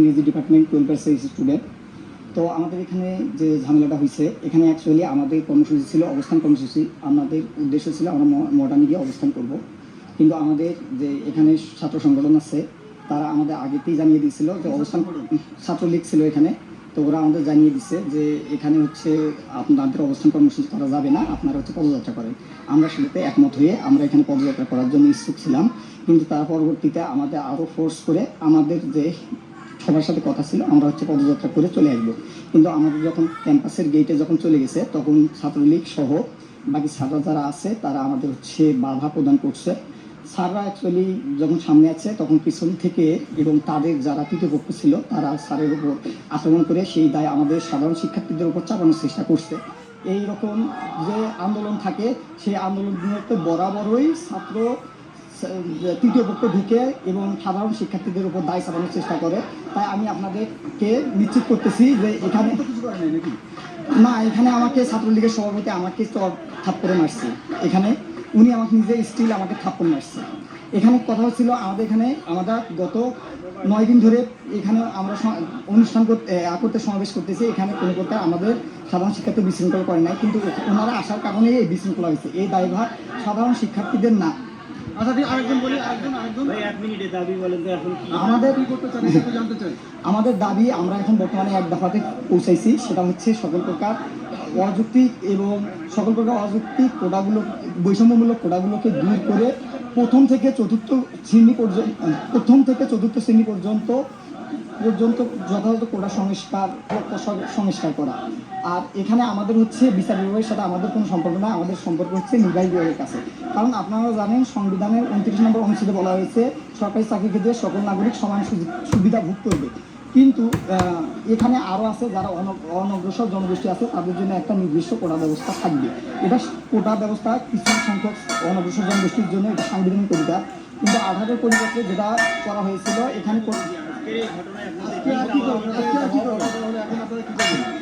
ইংরেজি department twelve service student তো আমাদের এখানে যে ঝামেলাটা হয়েছে এখানে অ্যাকচুয়ালি আমাদের কর্মসূচি ছিল অবস্থান কর্মসূচি। আমাদের উদ্দেশ্য ছিল আমরা মডার্নে গিয়ে অবস্থান করব। কিন্তু আমাদের যে এখানে ছাত্র সংগঠন আছে তারা আমাদের আগেতেই জানিয়ে দিয়েছিল যে অবস্থান ছাত্রলীগ ছিল এখানে। তো ওরা আমাদের জানিয়ে দিছে যে এখানে হচ্ছে আপনাদের অবস্থান কর্মসূচি করা যাবে না আপনারা হচ্ছে পদযাত্রা করেন। আমরা সেটাতে একমত হয়ে আমরা এখানে পদযাত্রা করার জন্য ইচ্ছুক ছিলাম। কিন্তু তার পরবর্তীতে আমাদের আরও ফোর্স করে আমাদের যে সবার সাথে কথা ছিল, আমরা হচ্ছে পদযাত্রা করে চলে আসব। কিন্তু আমাদের যখন ক্যাম্পাসের গেটে যখন চলে গেছে, তখন ছাত্রলীগ সহ বাকি ছাত্ররা যারা আছে, তারা আমাদের হচ্ছে বাধা প্রদান করছে। স্যাররা অ্যাকচুয়ালি যখন সামনে আছে, তখন পিছন থেকে এবং তাদের যারা তৃতীয় ছিল, তারা স্যারের উপর আক্রমণ করে সেই দায় আমাদের সাধারণ শিক্ষার্থীদের উপর চাপানোর চেষ্টা করছে। এই রকম যে আন্দোলন থাকে, সেই আন্দোলনগুলোতে বরাবরই ছাত্র তৃতীয় পক্ষ ঢুকে এবং সাধারণ শিক্ষার্থীদের উপর দায় চাপানোর চেষ্টা করে। তাই আমি আপনাদেরকে নিশ্চিত করতেছি যে এখানে না এখানে আমাকে ছাত্রলীগের সভাপতি আমাকে থাপ্পড়ে মারছে। এখানে উনি আমাকে নিজে স্টিল আমাকে থাপ্পড় মারছে। এখানে কথা হচ্ছিল আমাদের এখানে আমাদের গত নয় দিন ধরে এখানে আমরা অনুষ্ঠান করতে করতে সমাবেশ করতেছি। এখানে কোনো প্রকার আমাদের সাধারণ শিক্ষার্থী বিশৃঙ্খলা করে নাই। কিন্তু ওনারা আসার কারণে এই বিশৃঙ্খলা হয়েছে। এই দায়ভার সাধারণ শিক্ষার্থীদের না। আচ্ছা ঠিক আরেকজন বলি আরেকজন আরেকজন। ভাই এক মিনিটে দাবি বলেন তো এখন। আমাদের কি করতে চান এটা জানতে চাই। আমাদের দাবি আমরা এখন বর্তমানে এক দফাতে পৌঁছাইছি সেটা হচ্ছে সকল প্রকার অযৌক্তিক এবং সকল প্রকার অযৌক্তিক কোটাগুলো বৈষম্যমূলক কোটাগুলোকে দূর করে প্রথম থেকে চতুর্থ শ্রেণি পর্যন্ত প্রথম থেকে চতুর্থ শ্রেণি পর্যন্ত পর্যন্ত যথাযথ কোটা সংস্কার সংস্কার করা। আর এখানে আমাদের হচ্ছে বিচার বিভাগের সাথে আমাদের কোনো সম্পর্ক না আমাদের সম্পর্ক হচ্ছে নির্বাহী বিভাগের কাছে। কারণ আপনারা জানেন, সংবিধানের উনত্রিশ নম্বর অনুচ্ছেদে বলা হয়েছে, সরকারি চাকরি ক্ষেত্রে সকল নাগরিক সমান সুবিধা ভোগ করবে। কিন্তু এখানে আরও আছে যারা অন- অনগ্রসর জনগোষ্ঠী আছে, তাদের জন্য একটা নির্দিষ্ট কোটা ব্যবস্থা থাকবে। এটা কোটা ব্যবস্থা কিছু সংখ্যক অনগ্রসর জনগোষ্ঠীর জন্য এটা সাংবিধানিক অধিকার। কিন্তু আধারের পরিবর্তে যেটা করা হয়েছিল, এখানে কো- এই ঘটনায় আপনাদের আজকে কি